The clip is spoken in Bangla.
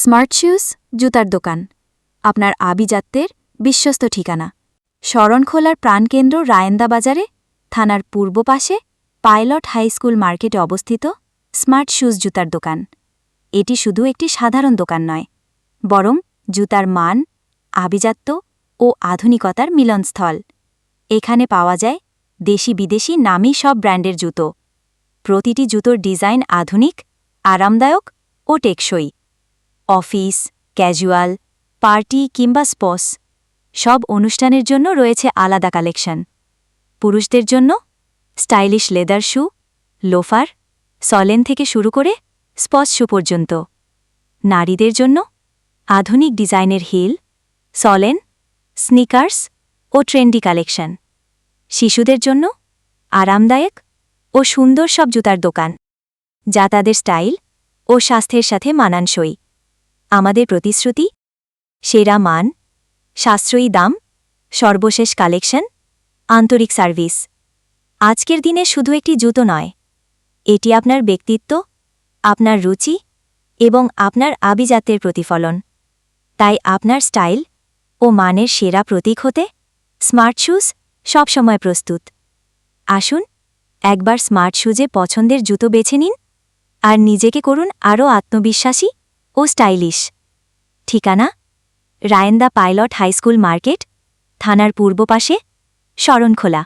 স্মার্ট শুজ, জুতার দোকান। আপনার আভিজাত্যের বিশ্বস্ত ঠিকানা। শরণখোলার প্রাণকেন্দ্র রায়েন্দা বাজারে, থানার পূর্ব পাশে পাইলট হাই স্কুল মার্কেটে অবস্থিত স্মার্ট শুজ জুতার দোকান। এটি শুধু একটি সাধারণ দোকান নয়, বরং জুতার মান, আভিজাত্য ও আধুনিকতার মিলনস্থল। এখানে পাওয়া যায় দেশি বিদেশি নামী সব ব্র্যান্ডের জুতো। প্রতিটি জুতোর ডিজাইন আধুনিক, আরামদায়ক ও টেকসই। অফিস, ক্যাজুয়াল, পার্টি কিংবা স্পস সব অনুষ্ঠানের জন্য রয়েছে আলাদা কালেকশন। পুরুষদের জন্য স্টাইলিশ লেদার শু, লোফার, সলেন থেকে শুরু করে স্পস শু পর্যন্ত। নারীদের জন্য আধুনিক ডিজাইনের হিল, সলেন, স্নিকার্স ও ট্রেন্ডি কালেকশন। শিশুদের জন্য আরামদায়ক ও সুন্দর সব জুতার দোকান, যা তাদের স্টাইল ও স্বাস্থ্যের সাথে মানানসই। আমাদের প্রতিশ্রুতি? সেরা মান? সাশ্রয়ী দাম? সর্বশেষ কালেকশন? আন্তরিক সার্ভিস। আজকের দিনে শুধু একটি জুতো নয়। এটি আপনার ব্যক্তিত্ব, আপনার রুচি এবং আপনার আভিজাত্যের প্রতিফলন। তাই আপনার স্টাইল ও মানের সেরা প্রতীক হতে স্মার্ট শ্যুজ সবসময় প্রস্তুত। আসুন, একবার স্মার্ট শ্যুজে পছন্দের জুতো বেছে নিন আর নিজেকে করুন আরও আত্মবিশ্বাসী ও স্টাইলিশ। ঠিকানা? রায়েন্দা পাইলট হাইস্কুল মার্কেট থানার পূর্ব পাশে শরণখোলা।